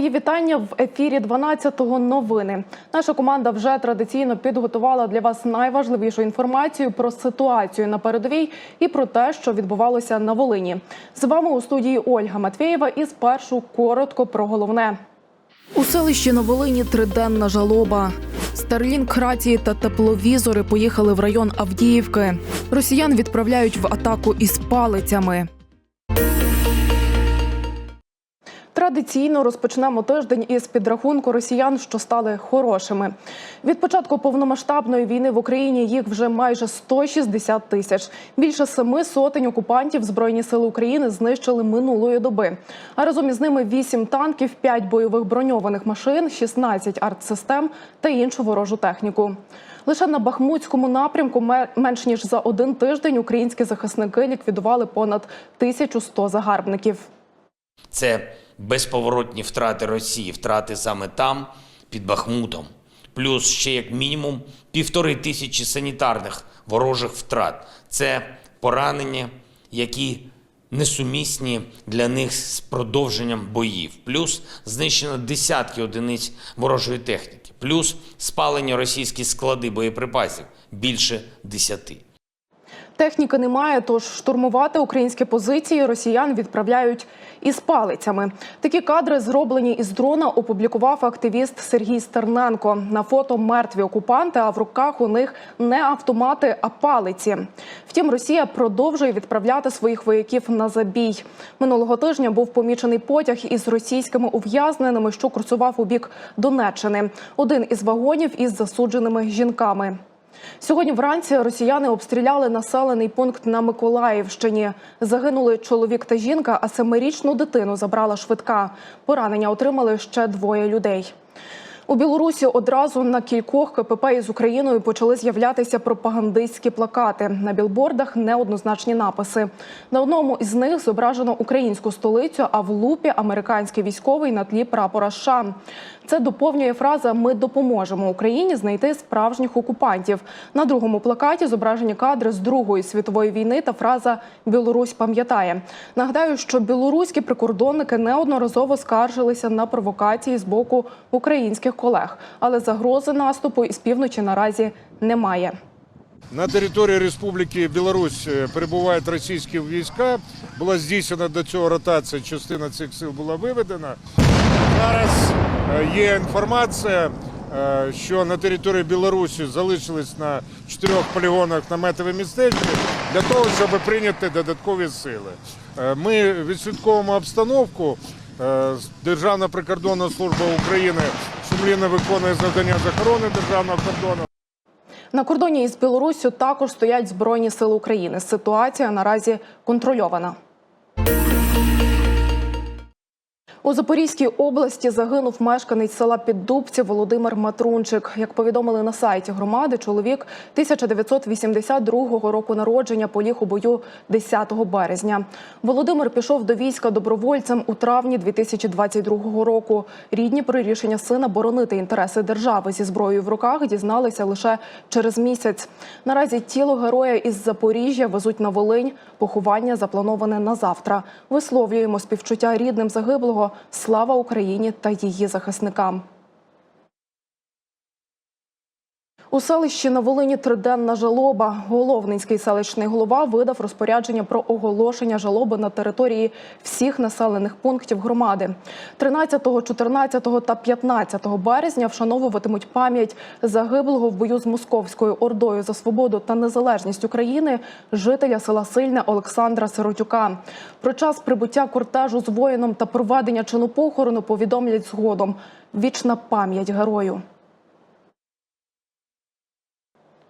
Мої вітання в ефірі 12-го новини. Наша команда вже традиційно підготувала для вас найважливішу інформацію про ситуацію на передовій і про те, що відбувалося на Волині. З вами у студії Ольга Матвєєва. І спершу коротко про головне. У селищі на Волині триденна жалоба. Старлінг, рації та тепловізори поїхали в район Авдіївки. Росіян відправляють в атаку із палицями. Традиційно розпочнемо тиждень із підрахунку росіян, що стали хорошими. Від початку повномасштабної війни в Україні їх вже майже 160 тисяч. Більше семи сотень окупантів Збройні сили України знищили минулої доби. А разом із ними 8 танків, 5 бойових броньованих машин, 16 артсистем та іншу ворожу техніку. Лише на Бахмутському напрямку ме- менш ніж за один тиждень українські захисники ліквідували понад 1100 загарбників. Це безповоротні втрати Росії, втрати саме там, під Бахмутом. Плюс ще як мінімум півтори тисячі санітарних ворожих втрат. Це поранення, які несумісні для них з продовженням боїв. Плюс знищено десятки одиниць ворожої техніки. Плюс спалені російські склади боєприпасів більше десяти. Техніки немає, тож штурмувати українські позиції росіян відправляють із палицями. Такі кадри, зроблені із дрона, опублікував активіст Сергій Стерненко. На фото мертві окупанти, а в руках у них не автомати, а палиці. Втім, Росія продовжує відправляти своїх вояків на забій. Минулого тижня був помічений потяг із російськими ув'язненими, що курсував у бік Донеччини. Один із вагонів із засудженими жінками. Сьогодні вранці росіяни обстріляли населений пункт на Миколаївщині. Загинули чоловік та жінка, а семирічну дитину забрала швидка. Поранення отримали ще двоє людей. У Білорусі одразу на кількох КПП із Україною почали з'являтися пропагандистські плакати. На білбордах неоднозначні написи. На одному із них зображено українську столицю, а в лупі американський військовий на тлі прапора США. Це доповнює фраза Ми допоможемо Україні знайти справжніх окупантів. На другому плакаті зображені кадри з Другої світової війни та фраза Білорусь пам'ятає. Нагадаю, що білоруські прикордонники неодноразово скаржилися на провокації з боку українських колег, але загрози наступу із півночі наразі немає. На території Республіки Білорусь е, перебувають російські війська. Була здійснена до цього ротація, частина цих сил була виведена. Зараз е, є інформація, е, що на території Білорусі залишились на чотирьох полігонах наметові містечки для того, щоб прийняти додаткові сили. Ми відслідковуємо обстановку. Державна прикордонна служба України сумлінно виконує завдання з охорони державного кордону. На кордоні із Білоруссю також стоять збройні сили України. Ситуація наразі контрольована. У Запорізькій області загинув мешканець села Піддубці Володимир Матрунчик. Як повідомили на сайті громади, чоловік 1982 року народження поліг у бою 10 березня. Володимир пішов до війська добровольцем у травні 2022 року. Рідні про рішення сина боронити інтереси держави зі зброєю в руках дізналися лише через місяць. Наразі тіло героя із Запоріжжя везуть на Волинь. Поховання заплановане на завтра. Висловлюємо співчуття рідним загиблого. Слава Україні та її захисникам. У селищі на Волині триденна жалоба. Головненський селищний голова видав розпорядження про оголошення жалоби на території всіх населених пунктів громади. 13, 14 та 15 березня вшановуватимуть пам'ять загиблого в бою з московською ордою за свободу та незалежність України жителя села Сильне Олександра Сиротюка. Про час прибуття кортежу з воїном та проведення чину похорону повідомлять згодом. Вічна пам'ять герою.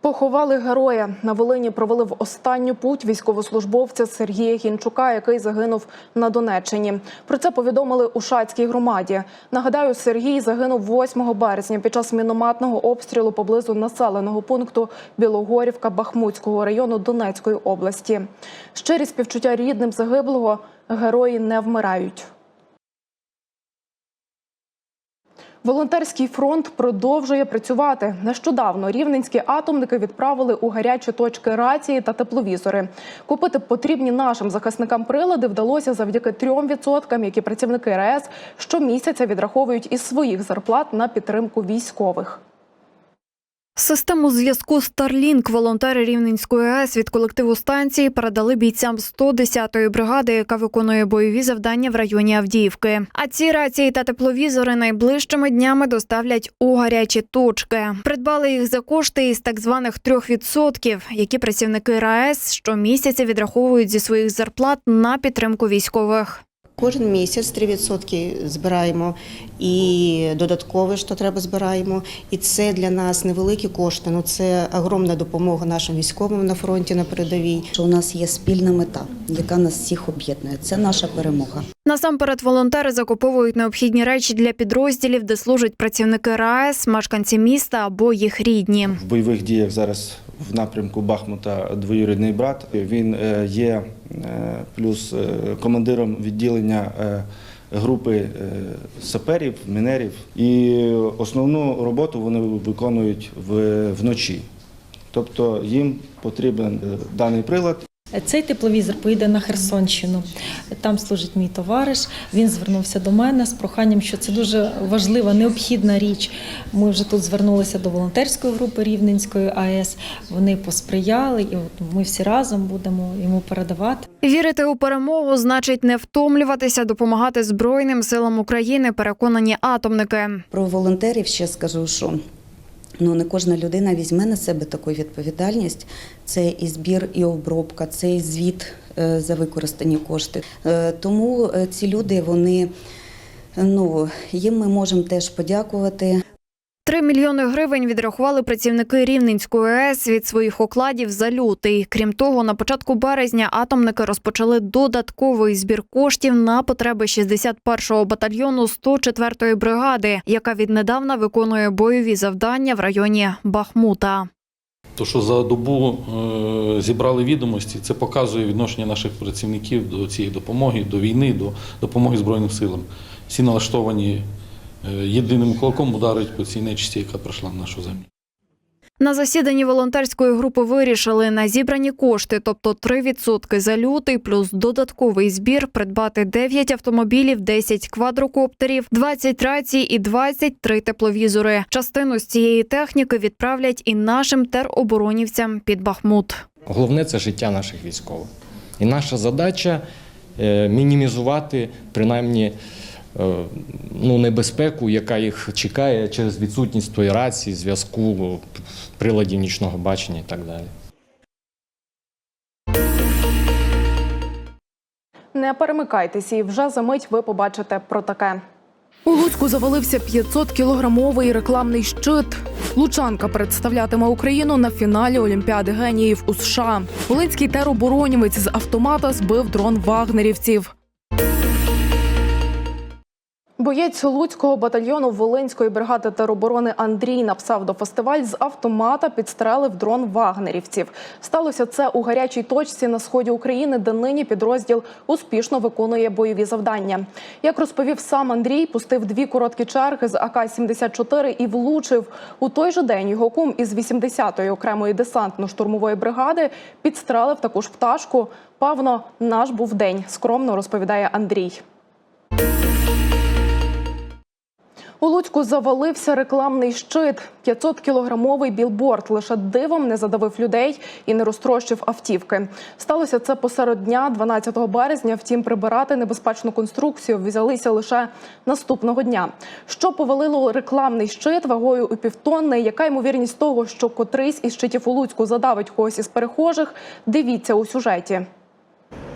Поховали героя на Волині. Провели в останню путь військовослужбовця Сергія Гінчука, який загинув на Донеччині. Про це повідомили у Шацькій громаді. Нагадаю, Сергій загинув 8 березня під час мінометного обстрілу поблизу населеного пункту Білогорівка Бахмутського району Донецької області. Щирі співчуття рідним загиблого герої не вмирають. Волонтерський фронт продовжує працювати. Нещодавно рівненські атомники відправили у гарячі точки рації та тепловізори. Купити потрібні нашим захисникам прилади вдалося завдяки трьом відсоткам, які працівники РАЕС щомісяця відраховують із своїх зарплат на підтримку військових. Систему зв'язку Starlink волонтери Рівненської АЕС від колективу станції передали бійцям 110-ї бригади, яка виконує бойові завдання в районі Авдіївки. А ці рації та тепловізори найближчими днями доставлять у гарячі точки. Придбали їх за кошти із так званих 3%, які працівники РАЕС щомісяця відраховують зі своїх зарплат на підтримку військових. Кожен місяць 3% збираємо і додаткове, що треба, збираємо. І це для нас невеликі кошти. Ну це огромна допомога нашим військовим на фронті на передовій. що у нас є спільна мета, яка нас всіх об'єднує. Це наша перемога. Насамперед волонтери закуповують необхідні речі для підрозділів, де служать працівники РАЕС, мешканці міста або їх рідні. в бойових діях зараз в напрямку Бахмута двоюрідний брат. Він е, є е, плюс е, командиром відділення групи саперів, мінерів. І основну роботу вони виконують вночі. Тобто їм потрібен даний прилад. Цей тепловізор поїде на Херсонщину. Там служить мій товариш. Він звернувся до мене з проханням, що це дуже важлива, необхідна річ. Ми вже тут звернулися до волонтерської групи Рівненської АЕС. Вони посприяли, і от ми всі разом будемо йому передавати. Вірити у перемогу значить не втомлюватися, допомагати Збройним силам України. Переконані атомники. Про волонтерів ще скажу, що ну не кожна людина візьме на себе таку відповідальність. Це і збір, і обробка, це і звіт е, за використані кошти. Е, Тому е, ці люди, вони ну їм ми можемо теж подякувати. Три мільйони гривень відрахували працівники Рівненської АЕС від своїх окладів за лютий. Крім того, на початку березня атомники розпочали додатковий збір коштів на потреби 61-го батальйону 104-ї бригади, яка віднедавна виконує бойові завдання в районі Бахмута. То, що за добу е, зібрали відомості, це показує відношення наших працівників до цієї допомоги, до війни, до допомоги Збройним силам. Всі налаштовані єдиним кулаком ударить по цій нечисті, яка прийшла на нашу землю. На засіданні волонтерської групи вирішили на зібрані кошти, тобто 3% за лютий, плюс додатковий збір, придбати 9 автомобілів, 10 квадрокоптерів, 20 рацій і 23 тепловізори. Частину з цієї техніки відправлять і нашим тероборонівцям під Бахмут. Головне це життя наших військових. І наша задача е, мінімізувати принаймні е, ну, небезпеку, яка їх чекає через відсутність тої рації, зв'язку, приладів нічного бачення і так далі. Не перемикайтеся, і вже за мить ви побачите про таке. У Луцьку завалився 500-кілограмовий рекламний щит. Лучанка представлятиме Україну на фіналі Олімпіади геніїв у США. Волинський тероборонівець з автомата збив дрон вагнерівців. Боєць Луцького батальйону Волинської бригади тероборони Андрій на псевдофестиваль з автомата підстрелив дрон вагнерівців. Сталося це у гарячій точці на сході України, де нині підрозділ успішно виконує бойові завдання. Як розповів сам Андрій, пустив дві короткі черги з АК-74 і влучив. У той же день його кум із 80-ї окремої десантно-штурмової бригади підстрелив таку ж пташку. Павно, наш був день, скромно розповідає Андрій. У Луцьку завалився рекламний щит. 500-кілограмовий білборд лише дивом не задавив людей і не розтрощив автівки. Сталося це посеред дня, 12 березня. Втім, прибирати небезпечну конструкцію взялися лише наступного дня. Що повалило рекламний щит вагою у півтонни? Яка ймовірність того, що котрийсь із щитів у Луцьку задавить когось із перехожих? Дивіться у сюжеті.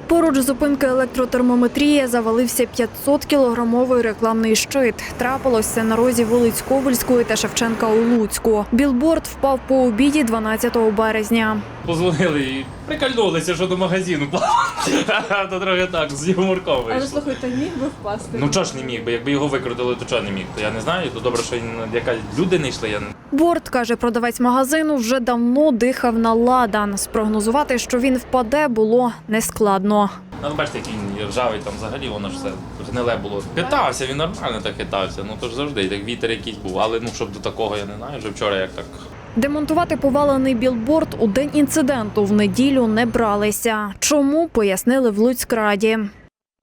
Поруч зупинки електротермометрія завалився 500-кілограмовий рекламний щит. Трапилося на розі вулиць Ковальської та Шевченка у Луцьку. Білборд впав по обіді 12 березня. Позвонили і прикольнулися, що до магазину. То трохи так, з юморком вийшло. слухайте, міг би впасти. Ну чого ж не міг би, якби його викрутили, то чого не міг? То я не знаю, то добре, що яка люди не йшли, я не Борт, каже продавець магазину, вже давно дихав на ладан. Спрогнозувати, що він впаде, було нескладно. Ну, бачите, як він ржавий там взагалі, воно ж все гниле було. Китався, він нормально так китався. Ну то ж завжди, так вітер якийсь був. Але ну щоб до такого я не знаю, вже вчора як так. Демонтувати повалений білборд у день інциденту в неділю не бралися. Чому пояснили в Луцькраді.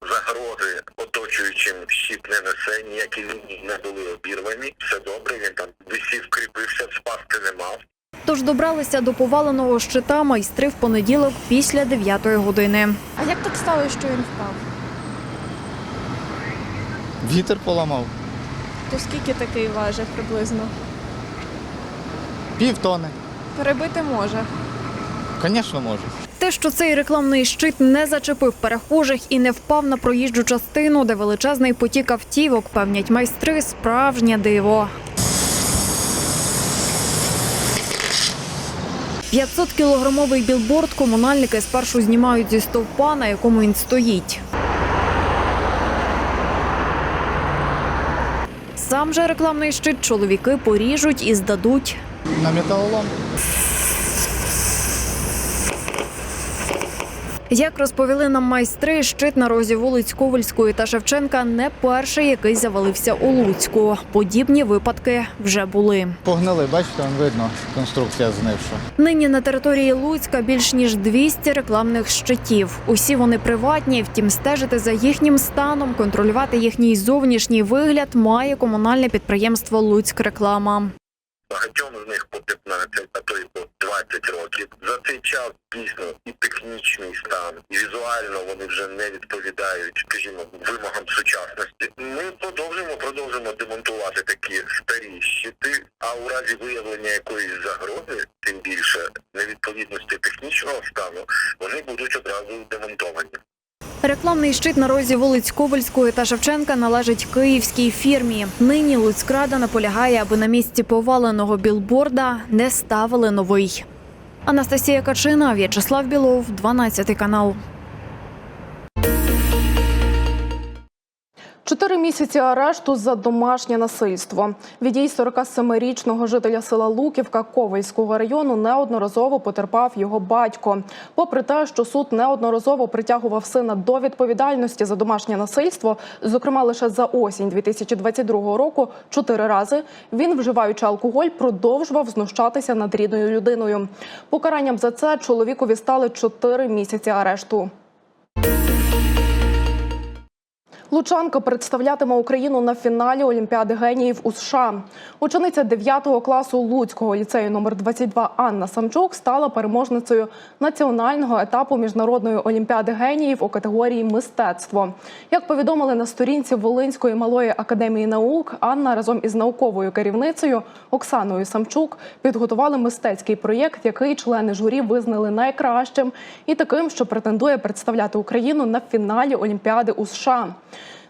загрози оточуючим щит не несе, ніякі лінії не були обірвані. Все добре, він там висів, кріпився, спасти не мав. Тож добралися до поваленого щита майстри в понеділок після 9 години. А як так сталося, що він впав? Вітер поламав. То скільки такий важить приблизно? Півтони. Перебити може. Звісно, може. Те, що цей рекламний щит не зачепив перехожих і не впав на проїжджу частину, де величезний потік автівок, певнять майстри, справжнє диво. 500-кілограмовий білборд комунальники спершу знімають зі стовпа, на якому він стоїть. Сам же рекламний щит чоловіки поріжуть і здадуть На металолом. Як розповіли нам майстри, щит на розі вулиць Ковальської та Шевченка не перший, який завалився у Луцьку. Подібні випадки вже були. Погнали, бачите, он видно, конструкція знивша. Нині на території Луцька більш ніж 200 рекламних щитів. Усі вони приватні, втім, стежити за їхнім станом, контролювати їхній зовнішній вигляд має комунальне підприємство Луцьк-реклама. Багатьом з них по 15, а то й по 20 років. За цей час дійсно і технічний стан, і візуально вони вже не відповідають, скажімо, вимогам сучасності. Ми продовжуємо продовжуємо демонтувати такі старі щити. А у разі виявлення якоїсь загрози, тим більше невідповідності технічного стану, вони будуть одразу демонтовані. Рекламний щит на розі вулиць Ковальської та Шевченка належить київській фірмі. Нині Луцькрада наполягає, аби на місці поваленого білборда не ставили новий. Анастасія Качина, В'ячеслав Білов, 12 канал. Місяці арешту за домашнє насильство. Від дій 47-річного жителя села Луківка Ковальського району неодноразово потерпав його батько. Попри те, що суд неодноразово притягував сина до відповідальності за домашнє насильство, зокрема лише за осінь 2022 року, чотири рази він, вживаючи алкоголь, продовжував знущатися над рідною людиною. Покаранням за це чоловікові стали чотири місяці арешту. Лучанка представлятиме Україну на фіналі Олімпіади геніїв у США. Учениця 9 класу Луцького ліцею номер 22 Анна Самчук стала переможницею національного етапу міжнародної олімпіади геніїв у категорії мистецтво. Як повідомили на сторінці Волинської малої академії наук, Анна разом із науковою керівницею Оксаною Самчук підготували мистецький проєкт, який члени журі визнали найкращим і таким, що претендує представляти Україну на фіналі Олімпіади у США.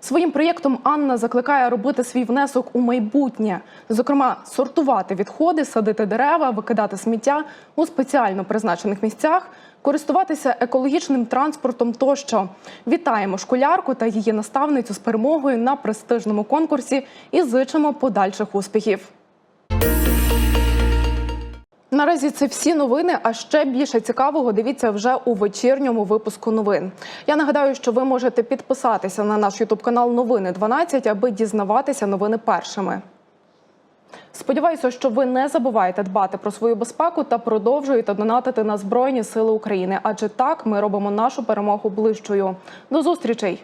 Своїм проєктом Анна закликає робити свій внесок у майбутнє, зокрема, сортувати відходи, садити дерева, викидати сміття у спеціально призначених місцях, користуватися екологічним транспортом. Тощо вітаємо школярку та її наставницю з перемогою на престижному конкурсі і зичимо подальших успіхів. Наразі це всі новини. А ще більше цікавого дивіться вже у вечірньому випуску новин. Я нагадаю, що ви можете підписатися на наш ютуб канал Новини 12, аби дізнаватися новини першими. Сподіваюся, що ви не забуваєте дбати про свою безпеку та продовжуєте донатити на Збройні Сили України, адже так ми робимо нашу перемогу ближчою. До зустрічей!